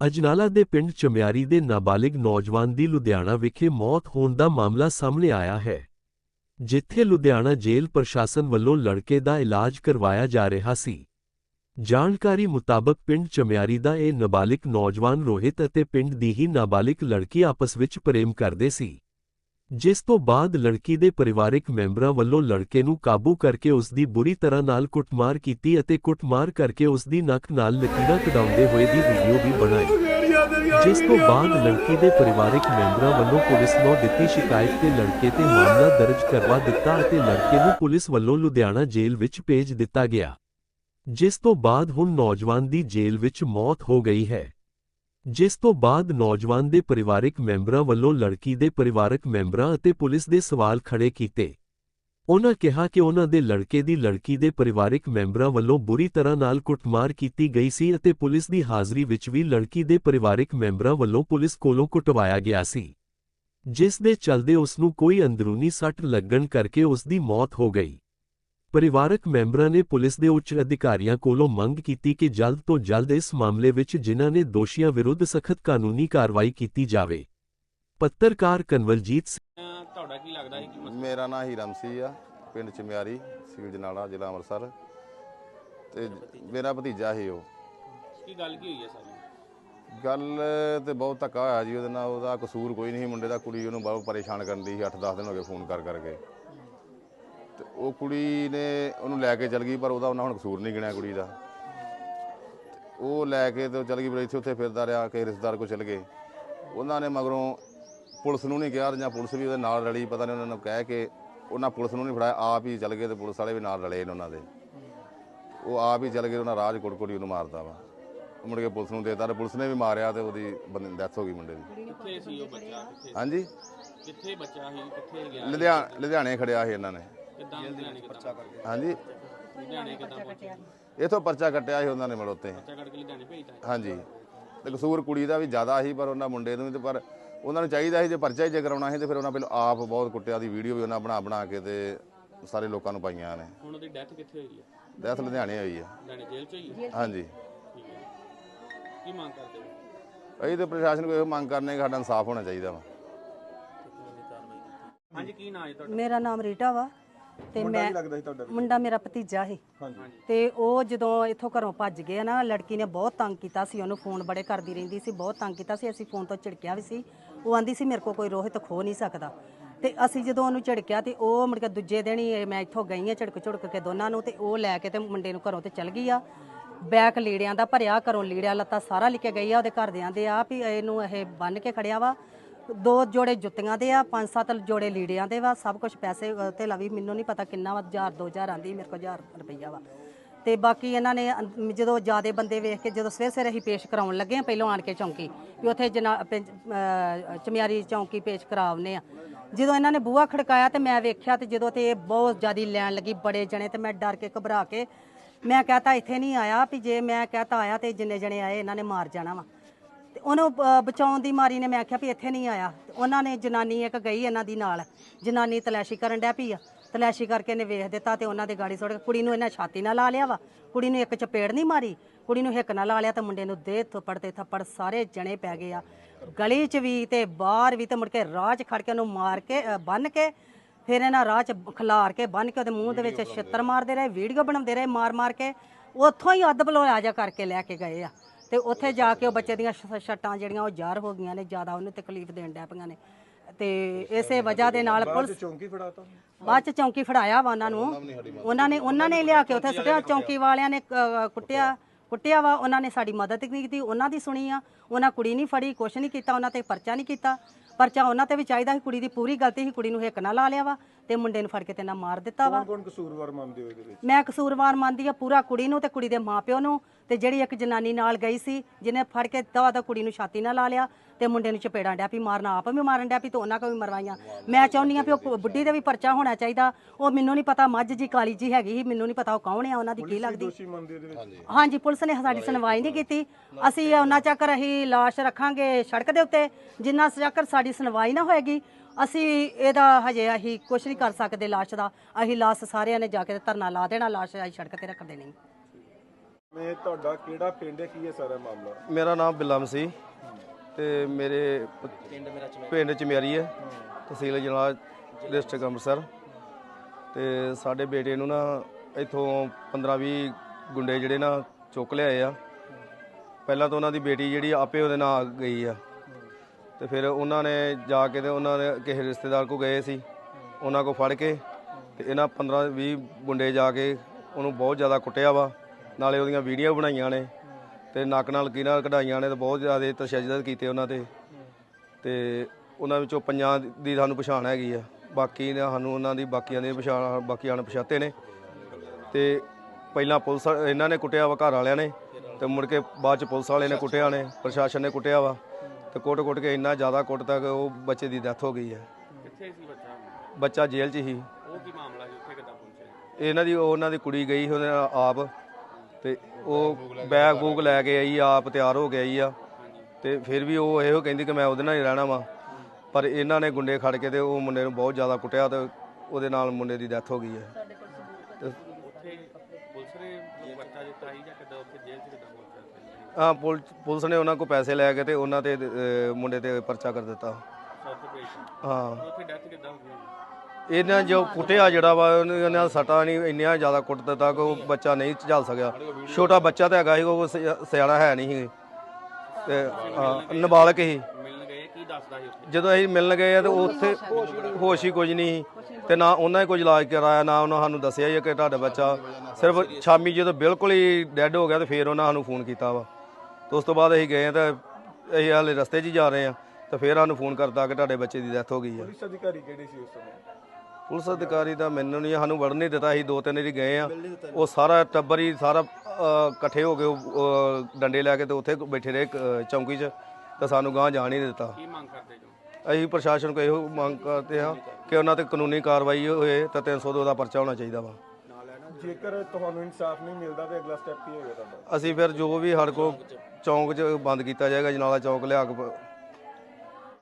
ਅਜਨਾਲਾ ਦੇ ਪਿੰਡ ਚਮਿਆਰੀ ਦੇ ਨਾਬਾਲਿਗ ਨੌਜਵਾਨ ਦੀ ਲੁਧਿਆਣਾ ਵਿਖੇ ਮੌਤ ਹੋਣ ਦਾ ਮਾਮਲਾ ਸਾਹਮਣੇ ਆਇਆ ਹੈ, ਜਿੱਥੇ ਲੁਧਿਆਣਾ ਜੇਲ੍ਹ ਪ੍ਰਸ਼ਾਸਨ ਵੱਲੋਂ ਲੜਕੇ ਦਾ ਇਲਾਜ ਕਰਵਾਇਆ ਜਾ ਰਿਹਾ ਸੀ। ਜਾਣਕਾਰੀ ਮੁਤਾਬਕ ਪਿੰਡ ਚਮਿਆਰੀ ਦਾ ਇਹ ਨਾਬਾਲਿਗ ਨੌਜਵਾਨ ਰੋਹਿਤ ਅਤੇ ਪਿੰਡ ਦੀ ਹੀ ਨਾਬਾਲਿਗ ਲੜਕੀ ਆਪਸ ਵਿੱਚ ਪ੍ਰੇਮ ਕਰਦੇ ਸੀ। ਜਿਸ ਤੋਂ ਬਾਅਦ ਲੜਕੀ ਦੇ ਪਰਿਵਾਰਕ ਮੈਂਬਰਾਂ ਵੱਲੋਂ ਲੜਕੇ ਨੂੰ ਕਾਬੂ ਕਰਕੇ ਉਸ ਦੀ ਬੁਰੀ ਤਰ੍ਹਾਂ ਨਾਲ ਕੁੱਟਮਾਰ ਕੀਤੀ ਅਤੇ ਕੁੱਟਮਾਰ ਕਰਕੇ ਉਸ ਦੀ ਨੱਕ ਨਾਲ ਲਕੀਰਾਂ ਕਢਾਉਂਦੇ ਹੋਏ ਦੀ ਵੀਡੀਓ ਵੀ ਬਣਾਈ। ਜਿਸ ਤੋਂ ਬਾਅਦ ਲੜਕੀ ਦੇ ਪਰਿਵਾਰਕ ਮੈਂਬਰਾਂ ਵੱਲੋਂ ਪੁਲਿਸ ਨੂੰ ਦਿੱਤੀ ਸ਼ਿਕਾਇਤ ਤੇ ਲੜਕੇ ਤੇ ਮਾਮਲਾ ਦਰਜ ਕਰਵਾ ਦਿੱਤਾ ਅਤੇ ਲੜਕੇ ਨੂੰ ਪੁਲਿਸ ਵੱਲੋਂ ਲੁਧਿਆਣਾ ਜੇਲ੍ਹ ਵਿੱਚ ਭੇਜ ਦਿੱਤਾ ਗਿਆ। ਜਿਸ ਤੋਂ ਬਾਅਦ ਹੁਣ ਨੌਜਵਾਨ ਦੀ ਜੇਲ੍ਹ ਵਿੱਚ ਮੌਤ ਹੋ ਗਈ ਹੈ। ਜਿਸ ਤੋਂ ਬਾਅਦ ਨੌਜਵਾਨ ਦੇ ਪਰਿਵਾਰਕ ਮੈਂਬਰਾਂ ਵੱਲੋਂ ਲੜਕੀ ਦੇ ਪਰਿਵਾਰਕ ਮੈਂਬਰਾਂ ਅਤੇ ਪੁਲਿਸ ਦੇ ਸਵਾਲ ਖੜੇ ਕੀਤੇ। ਉਨ੍ਹਾਂ ਕਿਹਾ ਕਿ ਉਨ੍ਹਾਂ ਦੇ ਲੜਕੇ ਦੀ ਲੜਕੀ ਦੇ ਪਰਿਵਾਰਕ ਮੈਂਬਰਾਂ ਵੱਲੋਂ ਬੁਰੀ ਤਰ੍ਹਾਂ ਨਾਲ ਕੁੱਟਮਾਰ ਕੀਤੀ ਗਈ ਸੀ ਅਤੇ ਪੁਲਿਸ ਦੀ ਹਾਜ਼ਰੀ ਵਿੱਚ ਵੀ ਲੜਕੀ ਦੇ ਪਰਿਵਾਰਕ ਮੈਂਬਰਾਂ ਵੱਲੋਂ ਪੁਲਿਸ ਕੋਲੋਂ ਕੁੱਟਵਾਇਆ ਗਿਆ ਸੀ। ਜਿਸ ਦੇ ਚਲਦੇ ਉਸ ਨੂੰ ਕੋਈ ਅੰਦਰੂਨੀ ਸੱਟ ਲੱਗਣ ਕਰਕੇ ਉਸ ਦੀ ਮੌਤ ਹੋ ਗਈ। ਪਰਿਵਾਰਕ ਮੈਂਬਰਾਂ ਨੇ ਪੁਲਿਸ ਦੇ ਉੱਚ ਅਧਿਕਾਰੀਆਂ ਕੋਲੋਂ ਮੰਗ ਕੀਤੀ ਕਿ ਜਲਦ ਤੋਂ ਜਲਦ ਇਸ ਮਾਮਲੇ ਵਿੱਚ ਜਿਨ੍ਹਾਂ ਨੇ ਦੋਸ਼ੀਆਂ ਵਿਰੁੱਧ ਸਖਤ ਕਾਨੂੰਨੀ ਕਾਰਵਾਈ ਕੀਤੀ ਜਾਵੇ। ਪੱਤਰਕਾਰ ਕਨਵਲਜੀਤ ਤੁਹਾਡਾ ਕੀ ਲੱਗਦਾ ਹੈ ਕਿ ਮੇਰਾ ਨਾਂ ਹੀਰਮ ਸੀ ਆ ਪਿੰਡ ਚਮਿਆਰੀ ਸੀਲ ਜਨਾਲਾ ਜ਼ਿਲ੍ਹਾ ਅੰਮ੍ਰਿਤਸਰ। ਤੇ ਮੇਰਾ ਭਤੀਜਾ ਸੀ ਉਹ। ਕੀ ਗੱਲ ਕੀ ਹੋਈ ਹੈ ਸਾਰੀ? ਗੱਲ ਤੇ ਬਹੁਤ ਧੱਕਾ ਹੋਇਆ ਜੀ ਉਹਦੇ ਨਾਲ ਉਹਦਾ ਕਸੂਰ ਕੋਈ ਨਹੀਂ ਮੁੰਡੇ ਦਾ ਕੁੜੀ ਉਹਨੂੰ ਬਹੁਤ ਪਰੇਸ਼ਾਨ ਕਰਨ ਦੀ ਸੀ 8-10 ਦਿਨ ਹੋ ਗਏ ਫੋਨ ਕਰ ਕਰਕੇ। ਉਹ ਕੁੜੀ ਨੇ ਉਹਨੂੰ ਲੈ ਕੇ ਚਲ ਗਈ ਪਰ ਉਹਦਾ ਉਹਨਾਂ ਹੁਣ ਕਸੂਰ ਨਹੀਂ ਗਿਣਿਆ ਕੁੜੀ ਦਾ। ਉਹ ਲੈ ਕੇ ਤੇ ਚਲ ਗਈ ਫਿਰ ਇੱਥੇ ਉੱਥੇ ਫਿਰਦਾ ਰਿਹਾ ਕਿ ਰਿਸ਼ਤੇਦਾਰ ਕੋ ਚਲ ਗਏ। ਉਹਨਾਂ ਨੇ ਮਗਰੋਂ ਪੁਲਿਸ ਨੂੰ ਨਹੀਂ ਕਿਹਾ ਜਾਂ ਪੁਲਿਸ ਵੀ ਉਹਦੇ ਨਾਲ ਰਲੀ ਪਤਾ ਨਹੀਂ ਉਹਨਾਂ ਨੂੰ ਕਹਿ ਕੇ ਉਹਨਾਂ ਪੁਲਿਸ ਨੂੰ ਨਹੀਂ ਫੜਾਇਆ ਆਪ ਹੀ ਚਲ ਗਏ ਤੇ ਪੁਲਿਸ ਵਾਲੇ ਵੀ ਨਾਲ ਰਲੇ ਨੇ ਉਹਨਾਂ ਦੇ। ਉਹ ਆਪ ਹੀ ਚਲ ਗਏ ਉਹਨਾਂ ਰਾਜ ਕੁੜਕੁੜੀ ਉਹਨੂੰ ਮਾਰਦਾ ਵਾ। ਮੁੜ ਕੇ ਪੁਲਿਸ ਨੂੰ ਦੇਤਾ ਤੇ ਪੁਲਿਸ ਨੇ ਵੀ ਮਾਰਿਆ ਤੇ ਉਹਦੀ ਬੰਦੇ ਡੈਥ ਹੋ ਗਈ ਮੁੰਡੇ ਦੀ। ਕਿੱਥੇ ਸੀ ਉਹ ਬੱਚਾ? ਕਿੱਥੇ? ਹਾਂਜੀ? ਕਿੱਥੇ ਬੱਚਾ ਸੀ? ਕਿੱਥੇ ਗਿਆ? ਲੁਧਿਆਣਾ ਲੁਧਿਆਣੇ ਖੜਿਆ ਸੀ ਇਹਨਾਂ ਨੇ। ਕਿੱਦਾਂ ਲੁਧਿਆਣੇ ਹਾਂਜੀ। ਲੁਧਿਆਣੇ ਕਿੱਦਾਂ ਇਥੋਂ ਪਰਚਾ ਕੱਟਿਆ ਸੀ ਉਹਨਾਂ ਨੇ ਮੜ ਉੱਤੇ। ਬੱਚਾ ਕੱਢ ਕੇ ਲੁਧਿਆਣੇ ਭੇਜਤਾ ਹਾਂਜੀ। ਤੇ ਕਸੂਰ ਕੁੜੀ ਦਾ ਵੀ ਜ਼ਿਆਦਾ ਸੀ ਪਰ ਉਹਨਾਂ ਮੁੰਡੇ ਨੂੰ ਵੀ ਤੇ ਪਰ ਉਹਨਾਂ ਨੂੰ ਚਾਹੀਦਾ ਸੀ ਜੇ ਪਰਚਾ ਹੀ ਜੇ ਕਰਾਉਣਾ ਸੀ ਤੇ ਫਿਰ ਉਹਨਾਂ ਪਹਿਲਾਂ ਆਪ ਬਹੁਤ ਕੁੱਟਿਆ ਦੀ ਵੀਡੀਓ ਵੀ ਉਹਨਾਂ ਬਣਾ ਬਣਾ ਕੇ ਤੇ ਸਾਰੇ ਲੋਕਾਂ ਨੂੰ ਪਾਈਆਂ ਨੇ। ਹੁਣ ਉਹਦੀ ਡੈਥ ਕਿੱਥੇ ਹੋਈ ਹੈ? ਡੈਥ ਲੁਧਿਆਣੇ ਹੋਈ ਆ ਲੁਧਿਆਣੇ ਜੇਲ੍ਹ ਚ ਹੋਈ ਹੈ? ਹਾਂਜੀ। ਠੀਕ ਹੈ। ਕੀ ਮੰਗ ਕਰਦੇ ਹੋ? ਅਸੀਂ ਤੇ ਪ੍ਰਸ਼ਾਸਨ ਕੋਲ ਇਹੋ ਮੰਗ ਕਰਨੇ ਕਿ ਸਾਡਾ ਇਨਸਾਫ ਹੋਣਾ ਚਾਹੀਦਾ ਵਾ। ਹਾਂਜੀ ਕੀ ਨਾਂ ਹੈ ਤੁਹਾਡਾ? ਮੇਰਾ ਨਾਮ ਰੀਟਾ ਵਾ। ਤੇ ਮੈਂ ਮੁੰਡਾ ਮੇਰਾ ਭਤੀਜਾ ਸੀ। ਤੇ ਉਹ ਜਦੋਂ ਇੱਥੋਂ ਘਰੋਂ ਭੱਜ ਗਿਆ ਨਾ ਲੜਕੀ ਨੇ ਬਹੁਤ ਤੰਗ ਕੀਤਾ ਸੀ ਉਹਨੂੰ ਫੋਨ ਬੜੇ ਕਰਦੀ ਰਹਿੰਦੀ ਸੀ ਬਹੁਤ ਤੰਗ ਕੀਤਾ ਸੀ ਅਸੀਂ ਫੋਨ ਤੋਂ ਝਿੜਕਿਆ ਵੀ ਸੀ। ਉਹ ਆਂਦੀ ਸੀ ਮੇਰੇ ਕੋਲ ਕੋਈ ਰੋਹਿਤ ਖੋ ਨਹੀਂ ਸਕਦਾ। ਤੇ ਅਸੀਂ ਜਦੋਂ ਉਹਨੂੰ ਝਿੜਕਿਆ ਤੇ ਉਹ ਮੁੜ ਕੇ ਦੂਜੇ ਦਿਨ ਹੀ ਇਹ ਮੈਂ ਇੱਥੋਂ ਗਈ ਆ ਝਿੜਕ ਝੁੜਕ ਕੇ ਦੋਨਾਂ ਨੂੰ ਤੇ ਉਹ ਲੈ ਕੇ ਤੇ ਮੁੰਡੇ ਨੂੰ ਘਰੋਂ ਤੇ ਚਲ ਗਈ ਆ। ਬੈਕ ਲੀੜਿਆਂ ਦਾ ਭਰਿਆ ਘਰੋਂ ਲੀੜਿਆ ਲੱਤਾ ਸਾਰਾ ਲਿਖ ਕੇ ਗਈ ਆ ਉਹਦੇ ਘਰਦਿਆਂ ਦੇ ਆ ਵੀ ਇਹਨੂੰ ਇਹ ਬੰਨ ਕੇ ਖੜਿਆ ਵਾ। ਦੋ ਜੋੜੇ ਜੁੱਤੀਆਂ ਦੇ ਆ ਪੰਜ ਸੱਤ ਜੋੜੇ ਲੀੜਿਆਂ ਦੇ ਵਾ ਸਭ ਕੁਝ ਪੈਸੇ ਅ, ਤੇ ਲਵੀ ਮੈਨੂੰ ਨਹੀਂ ਪਤਾ ਕਿੰਨਾ ਵਾ 1000 2000 ਆਂਦੀ ਮੇਰੇ ਕੋਲ 1000 ਰੁਪਈਆ ਵਾ। ਤੇ ਬਾਕੀ ਇਹਨਾਂ ਨੇ ਅੰ- ਜਦੋਂ ਜਿਆਦੇ ਬੰਦੇ ਵੇਖ ਕੇ ਜਦੋਂ ਸਵੇਰ ਸਵੇਰੇ ਅਸੀਂ ਪੇਸ਼ ਕਰਾਉਣ ਲੱਗੇ ਆ ਪਹਿਲਾਂ ਆਣ ਕੇ ਚੌਂਕੀ ਵੀ ਉੱਥੇ ਜਨਾ ਪਿੰ- ਅ, ਚਮਿਆਰੀ ਚੌਂਕੀ ਪੇਸ਼ ਕਰਾਉਨੇ ਆ। ਜਦੋਂ ਇਹਨਾਂ ਨੇ ਬੂਹਾ ਖੜਕਾਇਆ ਤੇ ਮੈਂ ਵੇਖਿਆ ਤੇ ਜਦੋਂ ਤੇ ਇਹ ਬਹੁਤ ਜ਼ਿਆਦੀ ਲੈਣ ਲੱਗੀ ਬੜੇ ਜਣੇ ਤੇ ਮੈਂ ਡਰ ਕੇ ਘਬਰਾ ਕੇ ਮੈਂ ਕਹਤਾ ਇੱਥੇ ਨਹੀਂ ਆਇਆ ਵੀ ਜੇ ਮੈਂ ਕਹਤਾ ਆਇਆ ਤੇ ਜਿੰਨੇ ਜਣੇ ਆਏ ਇਹਨਾਂ ਨੇ ਮਾਰ ਜਾਣਾ ਵਾ। ਤੇ ਉਹਨੂੰ ਬ- ਬਚਾਉਣ ਦੀ ਮਾਰੀ ਨੇ ਮੈਂ ਆਖਿਆ ਵੀ ਇੱਥੇ ਨਹੀਂ ਆਇਆ। ਤੇ ਉਹਨਾਂ ਨੇ ਜਨਾਨੀ ਇੱਕ ਗਈ ਇਹਨਾਂ ਦੀ ਨਾਲ। ਜਨਾਨੀ ਤਲਾਸ਼ੀ ਕਰਨ ਡੈ ਪਈ ਆ। ਤਲਾਸ਼ੀ ਕਰਕੇ ਨੇ ਵੇਖ ਦਿੱਤਾ ਤੇ ਉਹਨਾਂ ਦੇ ਗਾੜੀ ਸੁੱਟ ਕੇ ਕੁੜੀ ਨੂੰ ਇਹਨਾਂ ਛਾਤੀ ਨਾਲ ਲਾ ਲਿਆ ਵਾ। ਕੁੜੀ ਨੂੰ ਇੱਕ ਚਪੇੜ ਨਹੀਂ ਮਾਰੀ। ਕੁੜੀ ਨੂੰ ਹਿੱਕ ਨਾਲ ਲਾ ਲਿਆ ਤੇ ਮੁੰਡੇ ਨੂੰ ਦੇ ਥੱਪੜ ਤੇ ਥੱਪੜ ਸਾਰੇ ਜਣੇ ਪੈ ਗਏ ਆ। ਗਲੀ 'ਚ ਵੀ ਤੇ ਬਾਹਰ ਵੀ ਤੇ ਮੁੜ ਕੇ ਰਾਹ 'ਚ ਖੜ ਕੇ ਉਹਨੂੰ ਮਾਰ ਕੇ ਅ, ਬੰਨ ਕੇ ਫਿਰ ਇਹਨਾਂ ਰਾਹ 'ਚ ਖਿਲਾਰ ਕੇ ਬੰਨ ਕੇ ਉਹਦੇ ਮੂੰਹ ਦੇ ਵਿੱਚ ਛਿੱਤਰ ਮਾਰਦੇ ਰਹੇ ਵੀਡੀਓ ਬਣਾਉਂਦੇ ਰਹੇ ਮਾਰ ਮਾਰ ਕੇ। ਉੱਥੋਂ ਹੀ ਅੱਧ ਬਲੋਇਆ ਜਾ ਕਰਕੇ ਲੈ ਕੇ ਗਏ ਆ। ਤੇ ਉੱਥੇ ਜਾ ਕੇ ਉਹ ਬੱਚੇ ਦੀਆਂ ਸ਼- ਛੱਟਾਂ ਜਿਹੜੀਆਂ ਉਹ ਜ਼ਾਹਰ ਹੋ ਗਈਆਂ ਨੇ ਜ਼ਿਆਦਾ ਉਹਨੂੰ ਤਕਲੀਫ ਦੇਣ ਡੈ ਪਈਆਂ ਨੇ। ਤੇ ਇਸੇ ਵਜ੍ਹਾ ਦੇ ਨਾਲ ਪੁਲਿਸ ਚੌਂਕੀ ਫੜਾਤਾ ਬਾਅਦ ਚ ਚੌਂਕੀ ਫੜਾਇਆ ਵਾ ਉਹਨਾਂ ਨੂੰ। ਉਹਨਾਂ ਨੇ ਉਹਨਾਂ ਨੇ ਲਿਆ ਕੇ ਉੱਥੇ ਸੁੱਟਿਆ। ਚੌਂਕੀ ਵਾਲਿਆਂ ਨੇ ਅ, ਕੁੱਟਿਆ। ਕੁੱਟਿਆ ਵਾ। ਉਹਨਾਂ ਨੇ ਸਾਡੀ ਮਦਦ ਨਹੀਂ ਕੀਤੀ। ਉਹਨਾਂ ਦੀ ਸੁਣੀ ਆ। ਉਹਨਾਂ ਕੁੜੀ ਨਹੀਂ ਫੜੀ ਕੁਛ ਨਹੀਂ ਕੀਤਾ। ਉਹਨਾਂ ਤੇ ਪਰਚਾ ਨਹੀਂ ਕੀਤਾ। ਪਰਚਾ ਉਹਨਾਂ ਤੇ ਵੀ ਚਾਹੀਦਾ ਸੀ। ਕੁੜੀ ਦੀ ਪੂਰੀ ਗਲਤੀ ਸੀ। ਕੁੜੀ ਨੂੰ ਹਿੱਕ ਨਾਲ ਲਾ ਲਿਆ ਵਾ। ਤੇ ਮੁੰਡੇ ਨੂੰ ਫੜ ਕੇ ਤੇ ਨਾਲ ਮਾਰ ਦਿੱਤਾ ਵਾ। ਕੌਣ ਕਸੂਰਵਾਰ ਮੰਨਦੇ ਹੋ ਇਹਦੇ ਵਿੱਚ? ਮੈਂ ਕਸੂਰਵਾਰ ਮੰਨਦੀ ਆ ਪੂਰਾ ਕੁੜੀ ਨੂੰ ਤੇ ਕੁੜੀ ਦੇ ਮਾਪਿਓ ਨੂੰ ਤੇ ਜਿਹੜੀ ਇੱਕ ਜਨਾਨੀ ਨਾਲ ਗਈ ਸੀ ਜਿਹਨੇ ਫੜ ਕੇ ਦਵਾ ਦਾ ਕੁੜੀ ਨੂੰ ਛਾਤੀ ਨਾਲ ਲਾ ਲਿਆ ਤੇ ਮੁੰਡੇ ਨੂੰ ਚਪੇੜਾਂ ਡਿਆ ਪਈ ਮਾਰਨਾ ਆਪ ਵੀ ਮਾਰਨ ਡਿਆ ਪਈ ਤੇ ਉਹਨਾਂ ਕੋ ਵੀ ਮਰਵਾਈਆਂ। ਮੈਂ ਚਾਹੁੰਦੀ ਆ ਵੀ ਉਹ ਬੁੱਢੀ ਦੇ ਵੀ ਪਰਚਾ ਹੋਣਾ ਚਾਹੀਦਾ। ਉਹ ਮੈਨੂੰ ਨਹੀਂ ਪਤਾ ਮੱਝ ਜੀ ਕਾਲੀ ਜੀ ਹੈਗੀ ਸੀ ਮੈਨੂੰ ਨਹੀਂ ਪਤਾ ਉਹ ਕੌਣ ਆ ਉਹਨਾਂ ਦੀ ਕੀ ਲੱਗਦੀ। ਦੋਸ਼ੀ ਮੰਨਦੇ ਇਹਦੇ ਵਿੱਚ? ਹਾਂਜੀ। ਪੁਲਿਸ ਨੇ ਸਾਡੀ ਸੁਣਵਾਈ ਨਹੀਂ ਕੀਤੀ। ਅਸੀਂ ਉਹਨਾਂ ਚੱਕਰ ਅਸੀਂ ਲਾਸ਼ ਰੱਖਾਂਗੇ ਸੜਕ ਦੇ ਉੱਤੇ ਜਿੰਨਾ ਚੱਕਰ ਸਾਡੀ ਸੁਣਵਾਈ ਨਾ ਹੋਏਗੀ। ਅਸੀਂ ਇਹਦਾ ਹਜੇ ਅਸੀਂ ਕੁਝ ਨਹੀਂ ਕਰ ਸਕਦੇ ਲਾਸ਼ ਦਾ। ਅਸੀਂ ਲਾਸ਼ ਸਾਰਿਆਂ ਨੇ ਜਾ ਕੇ ਧਰਨਾ ਲਾ ਦੇਣਾ ਲਾਸ਼ ਅਸੀਂ ਸੜਕ ਤੇ ਰੱਖ ਦੇਣੀ। ਮੈਂ ਤੁਹਾਡਾ ਕਿਹੜਾ ਪਿੰਡ ਹੈ? ਕੀ ਹੈ ਸਾਰਾ ਮਾਮਲਾ? ਮੇਰਾ ਨਾਮ ਬਿੱਲਾ ਮਸੀਹ ਤੇ ਮੇਰੇ ਪਿੰਡ ਚਮਿਆਰੀ ਹੈ ਤਹਿਸੀਲ ਜਨਾਲਾ ਡਿਸਟ੍ਰਿਕਟ ਅੰਮ੍ਰਿਤਸਰ। ਤੇ ਸਾਡੇ ਬੇਟੇ ਨੂੰ ਨਾ ਇੱਥੋਂ 15-20 ਗੁੰਡੇ ਜਿਹੜੇ ਨਾ ਚੁੱਕ ਲਿਆਏ ਆ। ਪਹਿਲਾਂ ਤਾਂ ਉਹਨਾਂ ਦੀ ਬੇਟੀ ਜਿਹੜੀ ਆਪੇ ਉਹਦੇ ਨਾਲ ਗਈ ਆ। ਤੇ ਫਿਰ ਉਹਨਾਂ ਨੇ ਜਾ ਕੇ ਤੇ ਉਹਨਾਂ ਨੇ ਕਿਸੇ ਰਿਸ਼ਤੇਦਾਰ ਕੋ ਗਏ ਸੀ। ਉਹਨਾਂ ਕੋ ਫੜ ਕੇ ਤੇ ਇਹਨਾਂ 15-20 ਮੁੰਡੇ ਜਾ ਕੇ ਉਹਨੂੰ ਬਹੁਤ ਜ਼ਿਆਦਾ ਕੁੱਟਿਆ ਵਾ। ਨਾਲੇ ਉਹਦੀਆਂ ਵੀਡੀਓ ਬਣਾਈਆਂ ਨੇ ਤੇ ਨੱਕ ਨਾਲ ਕੀਨਾਂ ਕਢਾਈਆਂ ਨੇ ਤੇ ਬਹੁਤ ਜ਼ਿਆਦਾ ਤਸ਼ੱਦਦ ਕੀਤੇ ਉਹਨਾਂ ਤੇ। ਤੇ ਉਹਨਾਂ ਵਿੱਚੋਂ ਪੰਜਾਂ ਦੀ ਸਾਨੂੰ ਪਛਾਣ ਹੈਗੀ ਆ। ਬਾਕੀ ਨੇ ਸਾਨੂੰ ਉਹਨਾਂ ਦੀ ਬਾਕੀਆਂ ਦੀ ਪਛਾਣ ਬਾਕੀ ਆਣ ਪਛਾਤੇ ਨੇ। ਤੇ ਪਹਿਲਾਂ ਪੁਲਿਸ ਇਹਨਾਂ ਨੇ ਕੁੱਟਿਆ ਵਾ ਘਰ ਵਾਲਿਆਂ ਨੇ ਤੇ ਮੁੜ ਕੇ ਬਾਅਦ ਚ ਪੁਲਿਸ ਵਾਲੇ ਨੇ ਕੁੱਟਿਆ ਨੇ, ਪ੍ਰਸ਼ਾਸਨ ਨੇ ਕੁੱਟਿਆ ਵਾ। ਤੇ ਕੁੱਟ-ਕੁੱਟ ਕੇ ਇੰਨਾ ਜ਼ਿਆਦਾ ਕੁੱਟ ਤੱਕ ਉਹ ਬੱਚੇ ਦੀ ਡੈਥ ਹੋ ਗਈ ਹੈ। ਕਿੱਥੇ ਸੀ ਬੱਚਾ? ਬੱਚਾ ਜੇਲ੍ਹ 'ਚ ਹੀ। ਉਹ ਕੀ ਮਾਮਲਾ ਸੀ? ਉੱਥੇ ਕਿੱਦਾਂ ਪਹੁੰਚਿਆ? ਇਹਨਾਂ ਦੀ ਉਹਨਾਂ ਦੀ ਕੁੜੀ ਗਈ ਉਹਦੇ ਨਾਲ ਆਪ ਤੇ ਉਹ ਬੈਗ ਬੂਗ ਲੈ ਕੇ ਆਈ ਆਪ ਤਿਆਰ ਹੋ ਕੇ ਆਈ ਆ। ਤੇ ਫਿਰ ਵੀ ਉਹ ਇਹੋ ਕਹਿੰਦੀ ਕਿ ਮੈਂ ਉਹਦੇ ਨਾਲ ਹੀ ਰਹਿਣਾ ਵਾ। ਪਰ ਇਹਨਾਂ ਨੇ ਗੁੰਡੇ ਖੜ ਕੇ ਤੇ ਉਹ ਮੁੰਡੇ ਨੂੰ ਬਹੁਤ ਜ਼ਿਆਦਾ ਕੁੱਟਿਆ ਤੇ ਉਹਦੇ ਨਾਲ ਮੁੰਡੇ ਦੀ ਡੈਥ ਹੋ ਗਈ ਹੈ। ਤੇ ਉੱਥੇ ਪੁਲਿਸ ਨੇ ਪਰਚਾ ਦਿੱਤਾ ਸੀ ਜਾਂ ਕਿੱਦਾਂ ਉੱਥੇ ਜੇਲ੍ਹ 'ਚ ਕਿੱਦਾਂ ਹਾਂ ਪੁਲ- ਪੁਲਿਸ ਨੇ ਉਹਨਾਂ ਕੋਲ ਪੈਸੇ ਲੈ ਕੇ ਤੇ ਉਹਨਾਂ ਤੇ ਅਹ, ਮੁੰਡੇ ਤੇ ਪਰਚਾ ਕਰ ਦਿੱਤਾ। ਹਾਂ। ਉੱਥੇ ਡੈਥ ਕਿੱਦਾਂ ਹੋ ਗਈ ਇਹਨਾਂ ਜੋ ਕੁੱਟਿਆ ਜਿਹੜਾ ਵਾ ਉਹਨੇ ਉਹਨਾਂ ਸੱਟਾਂ ਨਹੀਂ ਇੰਨੀਆਂ ਜ਼ਿਆਦਾ ਕੁੱਟ ਦਿੱਤਾ ਕਿ ਉਹ ਬੱਚਾ ਨਹੀਂ ਝੱਲ ਸਕਿਆ। ਛੋਟਾ ਬੱਚਾ ਤਾਂ ਹੈਗਾ ਸੀ ਉਹ ਸਿ- ਸਿਆਣਾ ਹੈ ਨਹੀਂ ਸੀ। ਤੇ ਹਾਂ, ਨਾਬਾਲਗ ਹੀ ਮਿਲਣ ਗਏ ਕੀ ਦੱਸਦਾ ਸੀ। ਉੱਥੇ ਜਦੋਂ ਅਸੀਂ ਮਿਲਣ ਗਏ ਆ ਤੇ ਉੱਥੇ ਹੋਸ਼ ਹੀ ਕੁਝ ਨਹੀਂ ਸੀ ਤੇ ਨਾ ਉਹਨਾਂ ਨੇ ਕੁਝ ਇਲਾਜ ਕਰਾਇਆ ਨਾ ਉਹਨਾਂ ਸਾਨੂੰ ਦੱਸਿਆ ਹੀ ਕਿ ਤੁਹਾਡਾ ਬੱਚਾ ਸਿਰਫ ਸ਼ਾਮੀ ਜਦੋਂ ਬਿਲਕੁਲ ਹੀ ਡੈੱਡ ਹੋ ਗਿਆ ਤੇ ਫਿਰ ਉਹਨਾਂ ਸਾਨੂੰ ਫੋਨ ਕੀਤਾ ਵਾ। ਤੇ ਉਸ ਤੋਂ ਬਾਅਦ ਅਸੀਂ ਗਏ ਆ ਤਾਂ ਅਸੀਂ ਹਾਲੇ ਰਸਤੇ 'ਚ ਹੀ ਜਾ ਰਹੇ ਆ ਤੇ ਫਿਰ ਸਾਨੂੰ ਫੋਨ ਕਰਤਾ ਕਿ ਤੁਹਾਡੇ ਬੱਚੇ ਦੀ ਡੈਥ ਹੋ ਗਈ ਆ। ਪੁਲਿਸ ਅਧਿਕਾਰੀ ਕਿਹੜੇ ਸੀ ਉਸ ਸਮੇਂ? ਪੁਲਿਸ ਅਧਿਕਾਰੀ ਦਾ ਮੈਨੂੰ ਨਹੀਂ ਸਾਨੂੰ ਵੜਨ ਨਹੀਂ ਦਿੱਤਾ ਅਸੀਂ ਦੋ ਤਿੰਨ ਵਾਰੀ ਗਏ ਆ। ਉਹ ਸਾਰਾ ਟੱਬਰ ਹੀ ਸਾਰਾ ਇਕੱਠੇ ਹੋ ਕੇ ਉਹ, ਅਹ, ਡੰਡੇ ਲੈ ਕੇ ਤੇ ਉੱਥੇ ਬੈਠੇ ਰਹੇ ਚੌਂਕੀ 'ਚ ਤੇ ਸਾਨੂੰ ਗਾਂਹ ਜਾਣ ਹੀ ਨਹੀਂ ਦਿੱਤਾ। ਕੀ ਮੰਗ ਕਰਦੇ ਜੋ? ਅਸੀਂ ਪ੍ਰਸ਼ਾਸਨ ਕੋਲ ਇਹੋ ਮੰਗ ਕਰਦੇ ਹਾਂ ਕਿ ਉਹਨਾਂ ਤੇ ਕਾਨੂੰਨੀ ਕਾਰਵਾਈ ਹੋਏ ਤਾਂ 302 ਦਾ ਪਰਚਾ ਹੋਣਾ ਚਾਹੀਦਾ ਵਾ। ਜੇਕਰ ਤੁਹਾਨੂੰ ਇਨਸਾਫ ਨਹੀਂ ਮਿਲਦਾ ਤੇ ਅਗਲਾ ਸਟੈਪ ਕੀ ਹੋਏਗਾ ਤੁਹਾਡਾ? ਅਸੀਂ ਫਿਰ ਜੋ ਵੀ ਸਾਡੇ ਕੋਲ ਚੌਂਕ 'ਚ ਬੰਦ ਕੀਤਾ ਜਾਏਗਾ, ਜਨਾਲਾ ਚੌਂਕ ਲਿਆ ਕੇ ਪ-